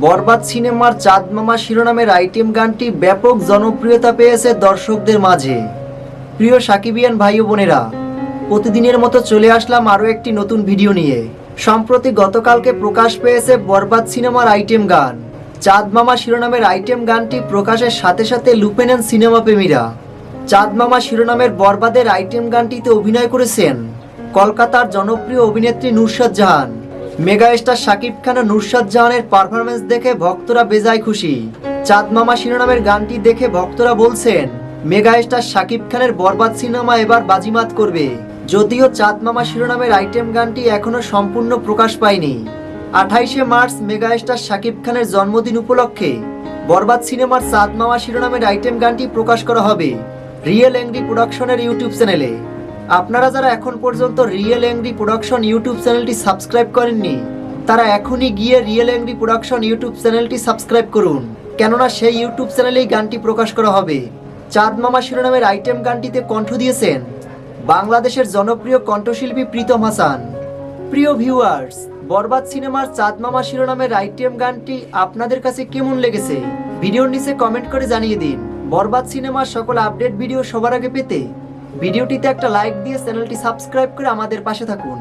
বরবাদ সিনেমার চাঁদ মামা শিরোনামের আইটেম গানটি ব্যাপক জনপ্রিয়তা পেয়েছে দর্শকদের মাঝে। প্রিয় সাকিবিয়ান ভাই ও বোনেরা, প্রতিদিনের মতো চলে আসলাম আরও একটি নতুন ভিডিও নিয়ে। সম্প্রতি গতকালকে প্রকাশ পেয়েছে বরবাদ সিনেমার আইটেম গান। চাঁদ মামা শিরোনামের আইটেম গানটি প্রকাশের সাথে সাথে লুপে নেন সিনেমা প্রেমীরা। চাঁদ মামা শিরোনামের বরবাদের আইটেম গানটিতে অভিনয় করেছেন কলকাতার জনপ্রিয় অভিনেত্রী নুরশাদ জাহান। মেগা স্টার শাকিব খান ও নুরশাদ জাহানের পারফরমেন্স দেখে ভক্তরা বেজায় খুশি। চাঁদ মামা শিরোনামের গানটি দেখে ভক্তরা বলছেন মেগা স্টার শাকিব খানের বরবাদ সিনেমা এবার বাজিমাত করবে। যদিও চাঁদ মামা শিরোনামের আইটেম গানটি এখনও সম্পূর্ণ প্রকাশ পায়নি। আঠাইশে মার্চ মেগা স্টার শাকিব খানের জন্মদিন উপলক্ষে বরবাদ সিনেমার চাঁদ মামা শিরোনামের আইটেম গানটি প্রকাশ করা হবে। রিয়েল অ্যাংরি প্রোডাকশনের ইউটিউব চ্যানেলে। আপনারা যারা এখন পর্যন্ত রিয়েল অ্যাংরি প্রোডাকশন ইউটিউব চ্যানেলটি সাবস্ক্রাইব করেননি, তারা এখনই গিয়ে রিয়েল অ্যাংরি প্রোডাকশন ইউটিউব চ্যানেলটি সাবস্ক্রাইব করুন। কেননা সেই ইউটিউব চ্যানেলেই গানটি প্রকাশ করা হবে। চাঁদ মামা শিরোনামের আইটেম গানটিতে কণ্ঠ দিয়েছেন বাংলাদেশের জনপ্রিয় কণ্ঠশিল্পী প্রীতম হাসান। প্রিয় ভিউয়ার্স বরবাদ সিনেমার চাঁদ মামা শিরোনামের আইটেম গানটি আপনাদের কাছে কেমন লেগেছে? ভিডিওর নিচে কমেন্ট করে জানিয়ে দিন। বরবাদ সিনেমার সকল আপডেট ভিডিও সবার আগে পেতে ভিডিওটিতে একটা লাইক দিয়ে চ্যানেলটি সাবস্ক্রাইব করে আমাদের পাশে থাকুন।